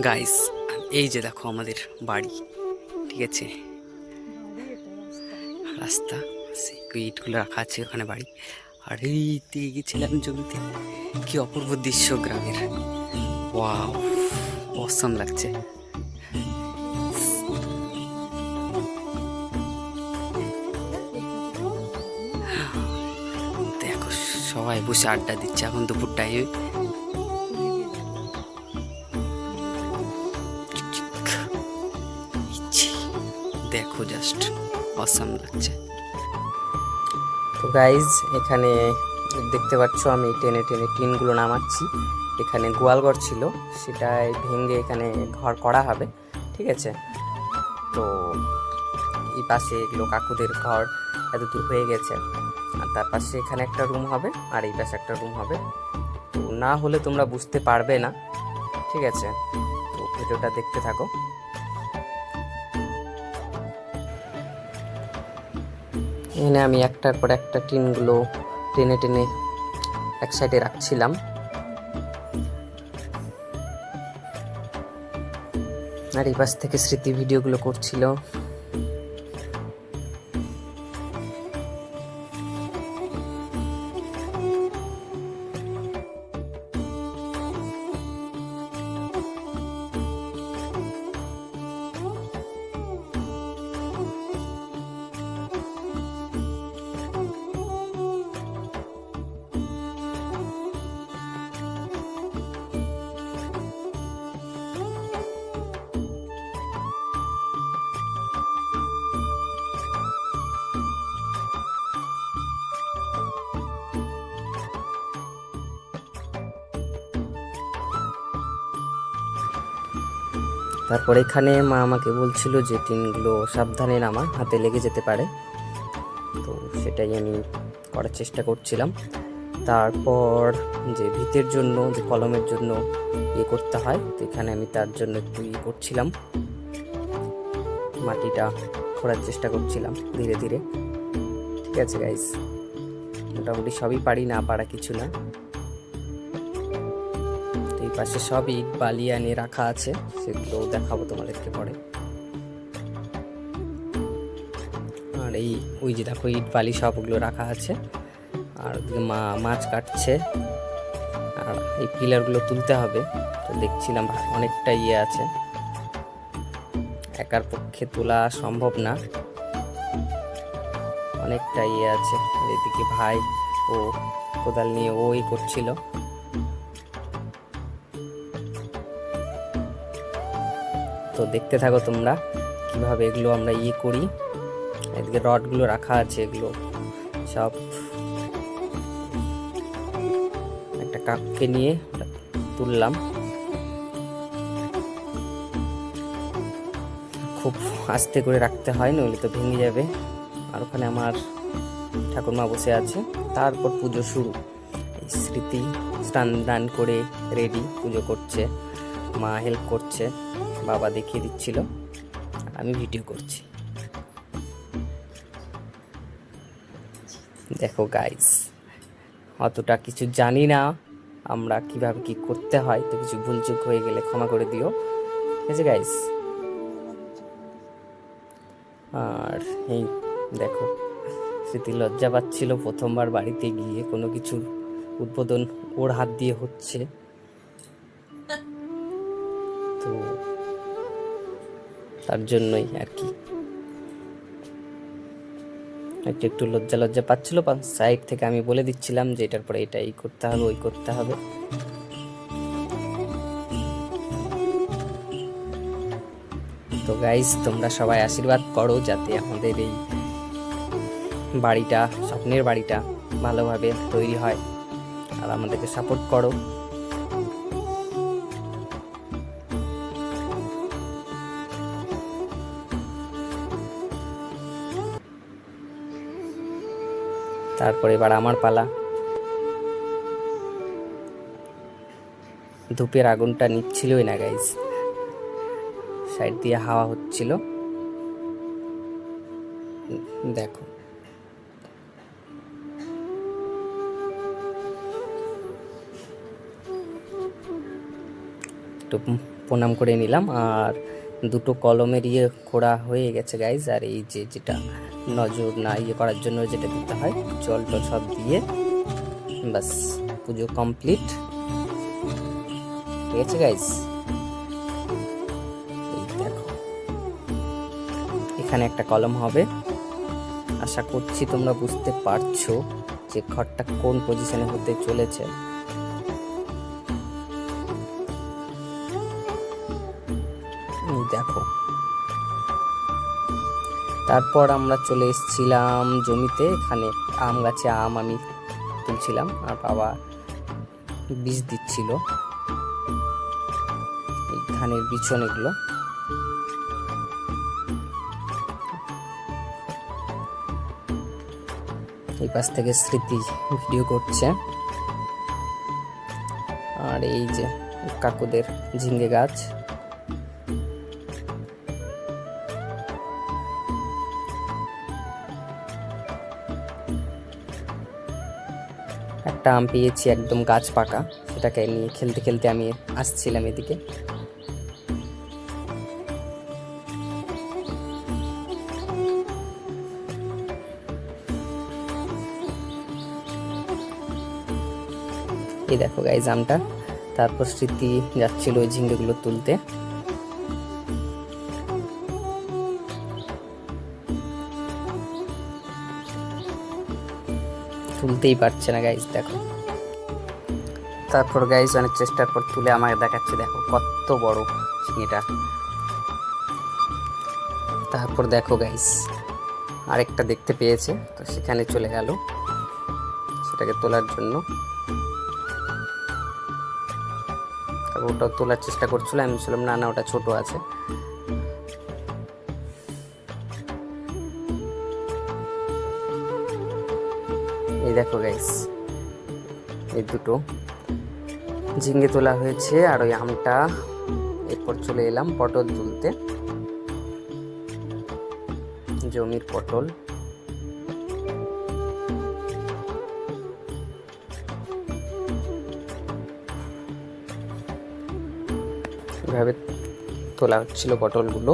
Guys এই যে দেখো আমাদের বাড়ি, ঠিক আছে? রাস্তা ইটগুলো রাখা আছে ওখানে বাড়ি। আর এই দিয়ে গেছিলাম জমিতে, কি অপূর্ব দৃশ্য গ্রামের। ওয়াও অসম লাগছে। দেখো, সবাই বসে আড্ডা দিচ্ছে, এখন দুপুর টাইমে অসাম লাগছে। তো গাইজ এখানে দেখতে পাচ্ছ আমি টেনে টেনে টিনগুলো নামাচ্ছি। এখানে গোয়ালঘর ছিল, সেটাই ভেঙে এখানে ঘর করা হবে, ঠিক আছে? তো এই পাশে এগুলো কাকুদের ঘর এত দূর হয়ে গেছে। আর তার পাশে এখানে একটা রুম হবে, আর এই পাশে একটা রুম হবে। তো না হলে তোমরা বুঝতে পারবে না, ঠিক আছে? তো ভিডিওটা দেখতে থাকো। এখানে আমি একটার পর একটা টিনগুলো টেনে টেনে এক সাইডে রাখছিলাম। আর এই পাশ থেকে স্মৃতি ভিডিওগুলো করছিল। তারপর এখানে মা আমাকে বলছিল যে টিনগুলো সাবধানে নামা, হাতে লেগে যেতে পারে। তো সেটাই আমি করার চেষ্টা করছিলাম। তারপর যে ভিতের জন্য, যে কলমের জন্য ইয়ে করতে হয়, তো এখানে আমি তার জন্য একটু ইয়ে করছিলাম। মাটিটা খোঁড়ার চেষ্টা করছিলাম ধীরে ধীরে। ঠিক আছে গাইস মোটামুটি সবই পারি, না পারা কিছু না। পাশে সব ইট বালি আনিয়ে রাখা আছে, সেগুলো দেখাবো তোমাদেরকে পরে। আর এই, ওই যে দেখো ইট বালি সবগুলো রাখা আছে, আর মা, মাছ কাটছে, আর এই পিলারগুলো তুলতে হবে, তো দেখছিলাম অনেকটা ইয়ে আছে। একার পক্ষে তোলা সম্ভব না। অনেকটা ইয়ে আছে এদিকে ভাই, ও কোদাল নিয়ে ওই করছিল। তো দেখতে থাকো তোমরা কীভাবে এগুলো আমরা ইয়ে করি। এদিকে রডগুলো রাখা আছে এগুলো সব। একটা কাককে নিয়ে তুললাম। খুব আস্তে করে রাখতে হয়, নইলে তো ভেঙে যাবে। আর ওখানে আমার ঠাকুরমা বসে আছে। তারপর পুজো শুরু। স্মৃতি স্নান দান করে রেডি, পুজো করছে, মা হেল্প করছে। বাবা দেখিয়ে দিচ্ছিল। আমি ভিডিও করছি। দেখো গাইস অতটা কিছু জানি না। আমরা কীভাবে কি করতে হয়, তো কিছু ভুলচুক হয়ে গেলে ক্ষমা করে দিও। ঠিক আছে গাইস আর এই দেখো, স্মৃতি লজ্জা পাচ্ছিল প্রথমবার বাড়িতে গিয়ে। কোনো কিছুর উদ্বোধন ওর হাত দিয়ে হচ্ছে। তো তার জন্যই আর কি। একটু একটু লজ্জা লজ্জা পাচ্ছিল সাইড থেকে আমি বলে দিচ্ছিলাম যে এটার পরে এটা এই করতে হবে, ওই করতে হবে। তো গাইজ তোমরা সবাই আশীর্বাদ করো যাতে আমাদের এই বাড়িটা, স্বপ্নের বাড়িটা ভালোভাবে তৈরি হয়। আর আমাদেরকে সাপোর্ট করো। তারপরে এবার আমার পালা। ধূপের আগুনটা নিচ্ছিলই না গাইজ সাইড দিয়ে হাওয়া হচ্ছিল। দেখো। একটু প্রণাম করে নিলাম। আর দুটো কলমের ইয়ে খোড়া হয়ে গেছে গাইজ আর এই যে যেটা নজর না ইয়ে করার জন্য যেটা দিতে হয়, জল টল সব দিয়ে বাস পুজো কমপ্লিট ঠিক আছে গাইজ দেখো। এখানে একটা কলম হবে। আশা করছি তোমরা বুঝতে পারছ যে ঘরটা কোন পজিশনে হতে চলেছে। দেখো। তারপর আমরা চলে এসেছিলাম জমিতে। এখানে আম গাছে আম আমি তুলছিলাম, আর বাবা বীজ দিচ্ছিল। ধানের বিছন এগুলো। এই পাশ থেকে স্মৃতি ভিডিও করছে। আর এই যে কাকুদের ঝিঙ্গে গাছ। একটা আম পেয়েছি একদম গাছ পাকা। সেটাকে নিয়ে খেলতে খেলতে আমি আসছিলাম এদিকে। এই দেখো গাইজ আমটা। তারপর স্মৃতি যাচ্ছিল ওই ঝিঙ্গেগুলো তুলতে। তুলতেই পারছে না গাইজ দেখো। তারপর গাইজ অনেক চেষ্টার পর তুলে আমাকে দেখাচ্ছে, দেখো, কত বড় ঝিঙেটা তারপর দেখো গাইজ আরেকটা দেখতে পেয়েছে, তো সেখানে চলে গেল। সেটাকে তোলার জন্য। তারপর ওটা তোলার চেষ্টা করছিল, আমি বলছিলাম, না না, ওটা ছোট আছে। এই দেখো গাইস এই দুটো। ঝিঙ্গে তোলা হয়েছে আর ওই আমটা। এরপর চলে এলাম পটল তুলতে। জমির পটল। এভাবে তোলা হচ্ছিল পটলগুলো।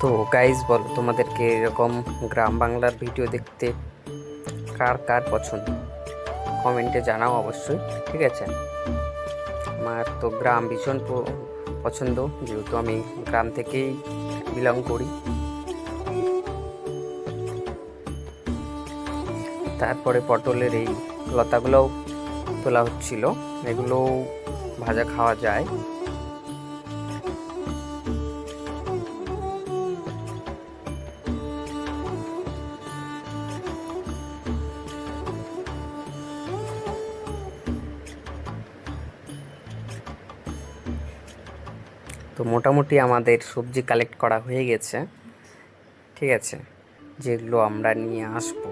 তো গাইজ বলো তোমাদেরকে এরকম গ্রাম বাংলার ভিডিও দেখতে কার কার পছন্দ? কমেন্টে জানাও অবশ্যই, ঠিক আছে? আমার তো গ্রাম ভীষণ পছন্দ, যেহেতু আমি গ্রাম থেকেই বিলং করি। তারপরে পটলের এই লতাগুলোও তোলা হচ্ছিল এগুলো ভাজা খাওয়া যায়। তো মোটামুটি আমাদের সবজি কালেক্ট করা হয়ে গেছে। ঠিক আছে, যেগুলো আমরা নিয়ে আসব।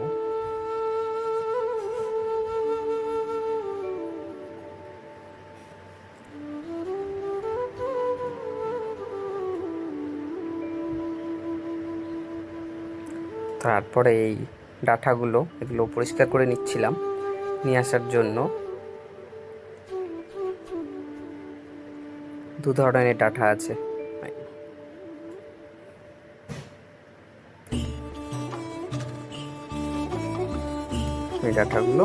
তারপরে এই ডাঁটাগুলো, এগুলো পরিষ্কার করে নিচ্ছিলাম। নিয়ে আসার জন্য দু ধরনের ডাঁটা আছে। এই ডাঁটাগুলো।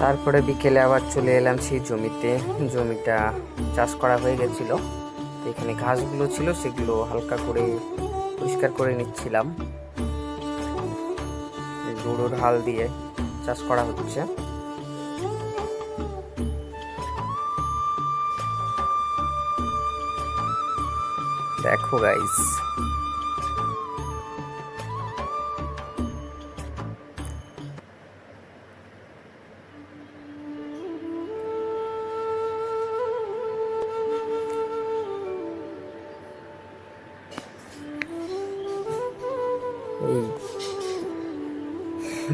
তারপরে বিকেলে আবার চলে এলাম সেই জমিতে। জমিটা চাষ করা হয়ে গেছিল। এখানে ঘাসগুলো ছিল, সেগুলো হালকা করে পরিষ্কার করে নিচ্ছিলাম। গরুর হাল দিয়ে চাষ করা হচ্ছে। দেখো গাইস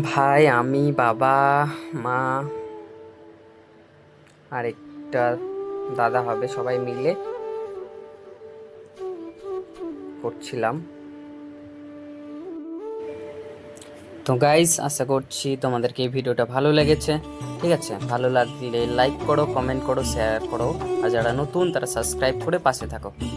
ভাই আমি বাবা মা আর একটা দাদা হবে সবাই মিলে। করছিলাম। তো গাইস আশা করছি তোমাদেরকে এই ভিডিওটা ভালো লেগেছে। ঠিক আছে? ভালো লাগলে লাইক করো কমেন্ট করো শেয়ার করো। আর যারা নতুন, তারা সাবস্ক্রাইব করে পাশে থাকো। বাই